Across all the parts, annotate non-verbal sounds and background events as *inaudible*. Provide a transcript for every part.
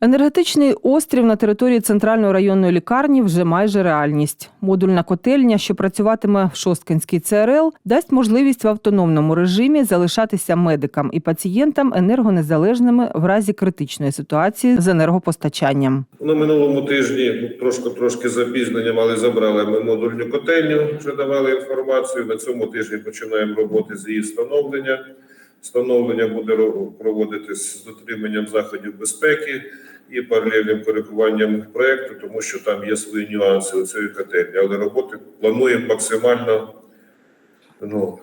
Енергетичний острів на території центральної районної лікарні вже майже реальність. Модульна котельня, що працюватиме в Шосткинській ЦРЛ, дасть можливість в автономному режимі залишатися медикам і пацієнтам енергонезалежними в разі критичної ситуації з енергопостачанням. На минулому тижні трошки трошки запізненням, але забрали ми модульну котельню, вже давали інформацію. На цьому тижні починаємо роботи з її встановлення. Встановлення буде ро- проводитись з дотриманням заходів безпеки і паралельним коригуванням проекту, тому що там є свої нюанси у цієї котельні. Але роботи плануємо максимально ну,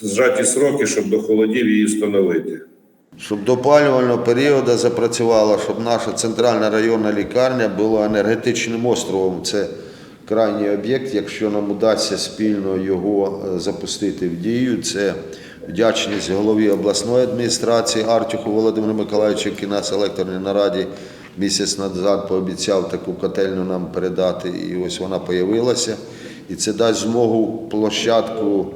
зжаті сроки, щоб до холодів її встановити. Щоб до опалювального періоду запрацювала, щоб наша центральна районна лікарня була енергетичним островом. Це крайній об'єкт. Якщо нам удасться спільно його е, запустити в дію, це вдячність голові обласної адміністрації Артюху Володимиру Миколаївичу, який нас електорній нараді місяць назад пообіцяв таку котельну нам передати, і ось вона появилася. І це дасть змогу площадку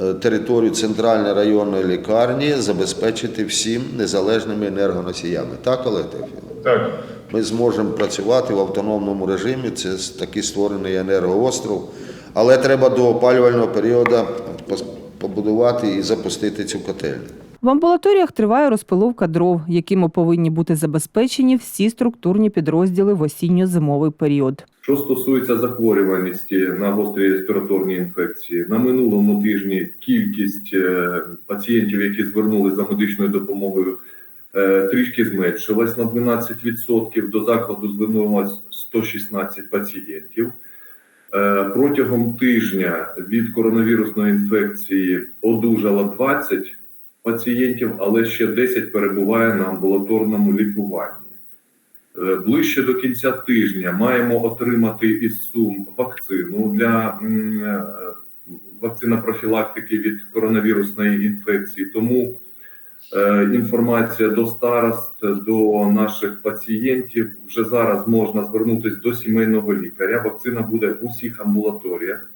е, територію центральної районної лікарні забезпечити всім незалежними енергоносіями. Так, Олег Теофілович? Так. Ми зможемо працювати в автономному режимі. Це такий створений енергоостров. Але треба до опалювального періоду побудувати і запустити цю котельню. В амбулаторіях триває розпиловка дров, якими повинні бути забезпечені всі структурні підрозділи в осінньо-зимовий період. Що стосується захворюваності на гострі респіраторні інфекції, на минулому тижні кількість е, пацієнтів, які звернулися за медичною допомогою, трішки зменшилась на 12%. До закладу звернулось 116 пацієнтів. Е, Протягом тижня від коронавірусної інфекції одужало 20 пацієнтів, але ще 10 перебуває на амбулаторному лікуванні. Е, Ближче до кінця тижня маємо отримати із Сум вакцину для е, вакцина профілактики від коронавірусної інфекції. Тому е, інформація до старост, до наших пацієнтів вже зараз можна звернутися до сімейного лікаря. Вакцина буде в усіх амбулаторіях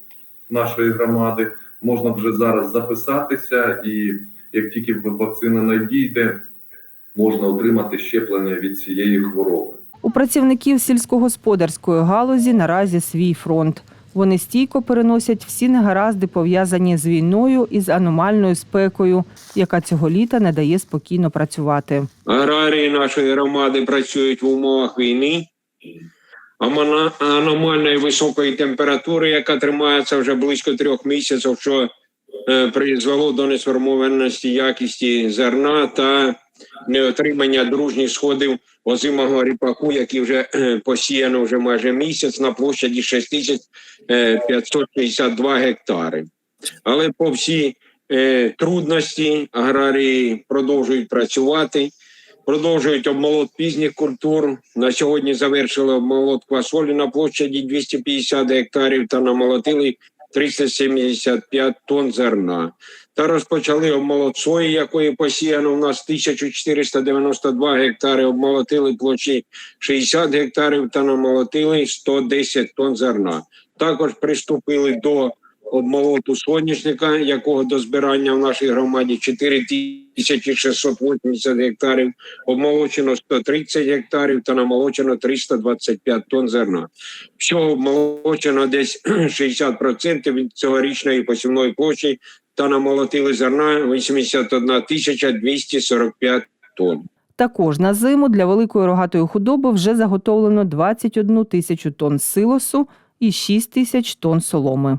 нашої громади. Можна вже зараз записатися, і як тільки вакцина надійде, можна отримати щеплення від цієї хвороби. У працівників сільськогосподарської галузі наразі свій фронт. Вони стійко переносять всі негаразди, пов'язані з війною і з аномальною спекою, яка цього літа не дає спокійно працювати. Аграрії нашої громади працюють в умовах війни, аномальної високої температури, яка тримається вже близько трьох місяців, що е, призвело до несформованості якісті зерна та неотримання дружніх сходів озимого ріпаку, який вже е, посіяно вже майже місяць на площаді 6562 гектари. Але по всі е, трудності аграрії продовжують працювати, продовжують обмолот пізніх культур. На сьогодні завершили обмолот квасолі на площаді 250 гектарів та намолотили 375 тонн зерна. Та розпочали обмолот сої, якої посіяно в нас 1492 гектари, обмолотили площі 60 гектарів та намолотили 110 тонн зерна. Також приступили до обмолоту соняшника, якого до збирання в нашій громаді 4680 гектарів, обмолочено 130 гектарів та намолочено 325 тонн зерна. Всього обмолочено десь *clears throat* 60% від цьогорічної посівної площі та намолотили зерна 81 тисяча 245 тонн. Також на зиму для великої рогатої худоби вже заготовлено 21 тисячу тонн силосу і 6 тисяч тонн соломи.